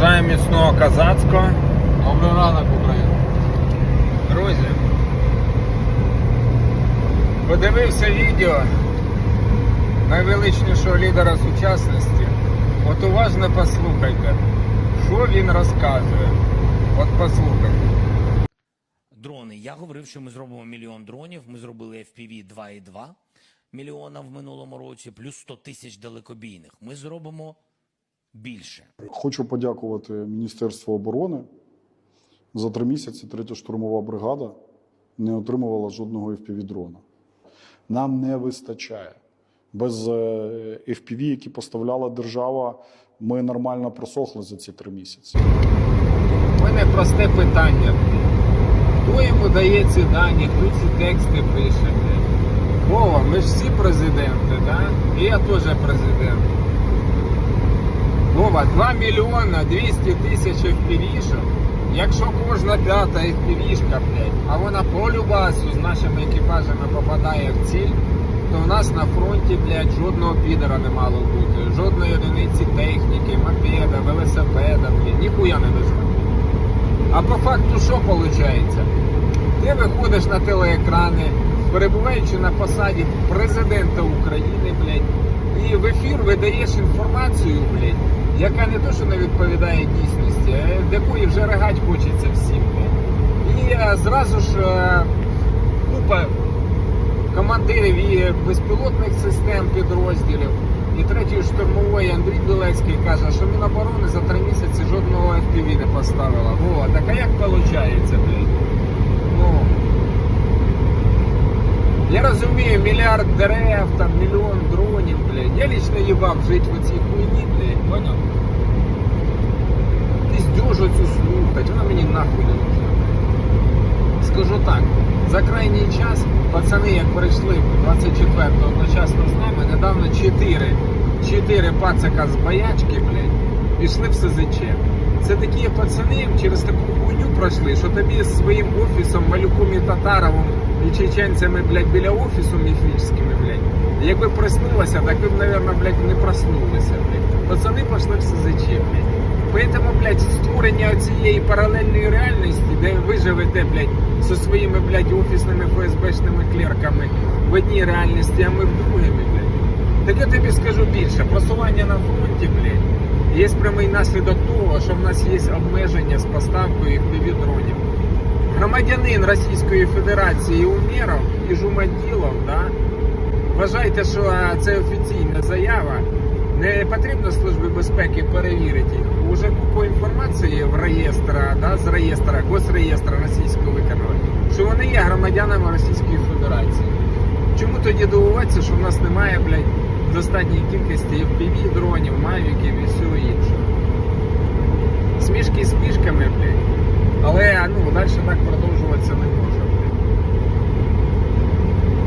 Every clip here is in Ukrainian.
Бажаю міцного казацького. Добрий ранок, Україна. Друзі, подивився відео найвеличнішого лідера сучасності. От уважно послухайте, що він розказує. От послухайте. Дрони. Я говорив, що ми зробимо мільйон дронів. Ми зробили FPV 2,2 мільйона в минулому році, плюс 100 тисяч далекобійних. Ми зробимо більше. Хочу подякувати Міністерству оборони. За три місяці третя штурмова бригада не отримувала жодного FPV-дрона. Нам не вистачає. Без е, FPV, які поставляла держава, ми нормально просохли за ці три місяці. У мене просте питання. Хто йому дає ці дані, хто ці тексти пише? Вова, ми ж всі президенти, да? І я теж президент. Вова, 2 мільйона 200 тисяч FPV-шок. Якщо кожна п'ята FPV-шка, блядь, а вона по любасу з нашими екіпажами попадає в ціль, то в нас на фронті, блядь, жодного підера не мало бути. Жодної одиниці техніки, мопеда, велосипеда, блядь, ніхуя не дозволено. А по факту що виходить? Ти виходиш на телеекрани, перебуваючи на посаді президента України, блядь, і в ефір видаєш інформацію, блядь, яка не то, що не відповідає дійсності, а якої вже ригать хочеться всім, блядь. І зразу ж е, купа командирів і безпілотних систем підрозділів. І третьої штурмової Андрій Білецький каже, що Міноборони за три місяці жодного FPV не поставила. Во, так а як виходить, блядь? Ну, я розумію, мільярд дерев, там мільйон дронів, блядь. Я лично їбав жити в цій хуйні, блядь, понял? Піздюжу цю слухать, вона мені нахуй не нужна. Скажу так, за крайній час пацани, як прийшли 24-го одночасно з нами, недавно 4, 4 пацака з боячки, блядь, пішли в СЗЧ. Це такі пацани через таку хуйню пройшли, що тобі з своїм офісом, малюком і татаровим і чеченцями, блядь, біля офісу міфічними, блядь. Якби проснулося, так ви б, наверное, блядь, не проснулися, блядь. Пацани пішли в СЗЧ, блядь. Поэтому, блядь, створення цієї паралельної реальності, де ви живете, блядь, зі своїми, блядь, офісними ФСБшними клерками в одній реальності, а ми в другій, блядь. Так я тобі скажу більше, просування на фронті, блядь, є прямий наслідок того, що в нас є обмеження з поставкою дронів. Громадянин Російської Федерації Умєров і Жумаділов, да, вважайте, що це офіційна заява. Не потрібно Службі безпеки перевірити їх. Уже купа інформації в реєстра, да, з реєстра, госреєстра російського виконали, що вони є громадянами Російської Федерації. Чому тоді дивуватися, що в нас немає, блядь, достатньої кількості FPV, дронів, мавіків і всього іншого? Смішки смішками, блядь. Але ну, далі так продовжуватися не може.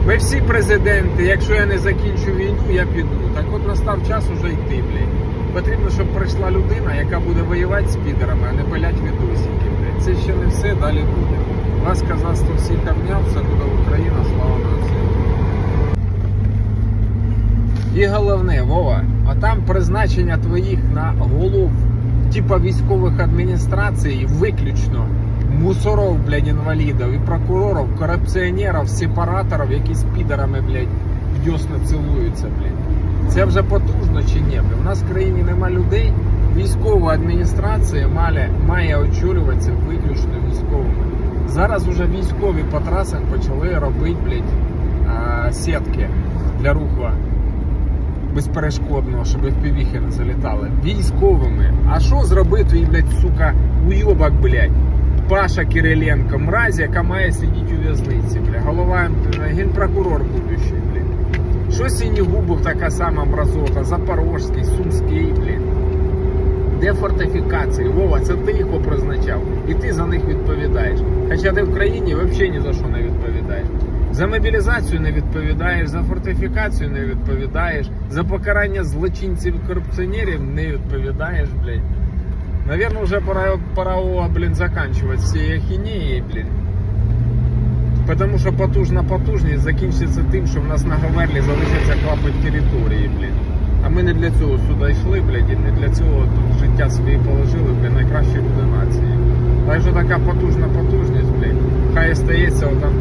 Ми всі президенти, якщо я не закінчу війну, я піду. Так от настав час уже йти, блядь. Потрібно, щоб прийшла людина, яка буде воювати з підерами, а не пилять відосики. Це ще не все, далі буде. Вас казацтво всіх обняв, все буде Україна, слава нації. І головне, Вова, а там призначення твоїх на голов, типа військових адміністрацій, виключно мусоров, блядь, інвалідів і прокурорів, корупціонерів, сепараторів, які з підарами, блядь, дьосно цілуються, блядь. Це вже потужно чи ні? У нас в країні нема людей. Військова адміністрація має, має очолюватися виключно військовими. Зараз уже військові по трасах почали робити, блядь, сітки для руху безперешкодного, щоб впівіхи не залітали. Військовими. А що зробити, той, блядь, сука, уйобок, блядь? Паша Кириленко, мразь, яка має сидіти у в'язниці, блядь. Голова генпрокурор будущий, блядь. Що Сінігубов така сама мразота, Запорожський, Сумський, блядь. Де фортифікації? Вова, це ти їх попризначав. І ти за них відповідаєш. Хоча ти в країні взагалі ні за що не відповідаєш. За мобілізацію не відповідаєш, за фортифікацію не відповідаєш, за покарання злочинців і корупціонерів не відповідаєш, блядь. Наверное, уже пора, пора о, блин, заканчивать все ахинеи, блин. Потому що потужна потужність закінчиться тим, що в нас на Говерлі залишиться клапоть території, блін. А ми не для цього сюди йшли, блядь, і не для цього тут життя свої положили, блін, найкращі люди нації. Так що така потужна потужність, блін, хай стається отам